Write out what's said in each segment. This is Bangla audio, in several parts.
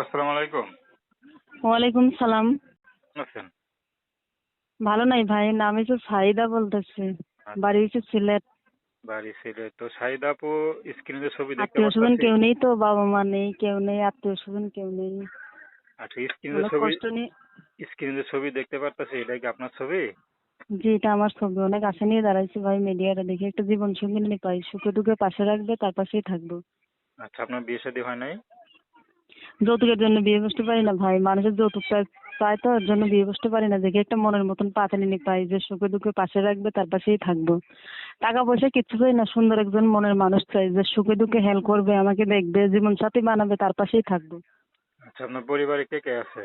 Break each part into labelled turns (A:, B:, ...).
A: আসসালামু আলাইকুম।
B: ওয়ালাইকুম সালাম।
A: আছেন?
B: ভালো নাই ভাই নাম হচ্ছে সাইদা বলতেছি। বাড়ি হচ্ছে সিলেট।
A: বাড়ি ছিল তো আপু স্ক্রিনে ছবি দেখতে
B: আত্মীয় স্বজন কেউ নেই তো বাবা মা নেই কেউ নেই আত্মীয় স্বজন কেউ নেই।
A: আচ্ছা স্ক্রিনে ছবি স্ক্রিনে ছবি দেখতে পারতেছি এটা কি আপনার ছবি?
B: জি এটা আমার ছবি। অনেক আশা নিয়ে দাঁড়াইছি ভাই মিডিয়াটা দেখে। একটা জীবন সঙ্গী নিয়ে পাই। সুখে দুঃখে পাশে রাখবে তার পাশেই থাকব।
A: আচ্ছা আপনার বিয়ে শাদী হয় নাই?
B: যৌতুকের জন্য বিয়ে বসতে পারি না ভাই। মানুষের যৌতুক চায় তো ওর জন্য বিয়ে বসতে পারি না। দেখে একটা মনের মতন পাতানি নিয়ে পাই যে সুখে দুঃখে পাশে রাখবে তার পাশেই থাকব। টাকা পয়সা কিচ্ছু চাই না সুন্দর একজন মনের মানুষ চাই যে সুখে দুঃখে হেল্প করবে আমাকে দেখবে জীবন সাথী বানাবে তার পাশেই থাকব।
A: আচ্ছা আপনার পরিবারে কে কে আছে?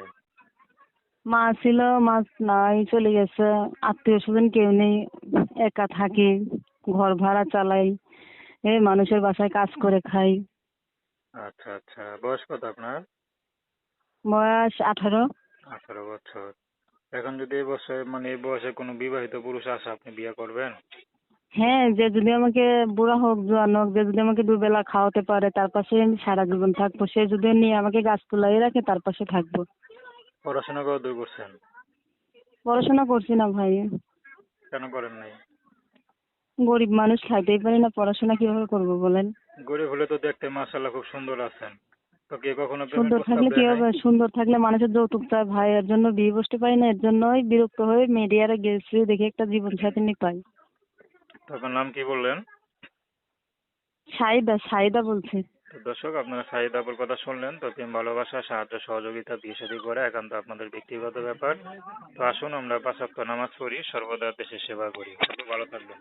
B: মা ছিল মা নাই চলে গেছে। আত্মীয় স্বজন কেউ নেই একা থাকি ঘর ভাড়া চালাই এই মানুষের বাসায় কাজ করে খাই।
A: আচ্ছা আচ্ছা। বয়স কত আপনার?
B: বয়স আঠারো।
A: আঠারো বছর। এখন যদি এই বছর মানে এই বয়সে কোনো বিবাহিত পুরুষ আসে আপনি বিয়ে করবেন?
B: হ্যাঁ যে যদি আমাকে বুড়া হোক জোয়ান হোক যে যদি আমাকে দুবেলা খাওয়াতে পারে তার পাশে আমি সারা জীবন থাকব। সে যদি নিয়ে আমাকে গাছ তুলাই রাখে তার পাশে থাকব।
A: পড়াশোনা কত দূর করছেন?
B: পড়াশোনা করছি না ভাই।
A: কেন করেন নাই?
B: গরিব মানুষ খাইতেই পারি না পড়াশোনা কীভাবে করব বলেন?
A: গরিব হলে তো দেখতে মাশাআল্লাহ খুব সুন্দর আছেন। তো কে কখনো
B: সুন্দর থাকলে কি হবে? সুন্দর থাকলে মানুষের যৌতুক চায় ভাই এর জন্য বিয়ে বসতে পারি না এর জন্যই বিরক্ত হয়ে মিডিয়ারে গেছি দেখে একটা জীবন সাথী নিয়ে পাই।
A: তো আপনার নাম কি বললেন?
B: সাইদা সাইদা বলছি।
A: দর্শক আপনারা শাহিদ আপুর কথা শুনলেন তো প্রেম ভালোবাসা সাহায্য সহযোগিতা বিয়ে করে একান্ত আপনাদের ব্যক্তিগত ব্যাপার। তো আসুন আমরা পাঁচ নামাজ পড়ি সর্বদা দেশের সেবা করি। ভালো থাকবেন।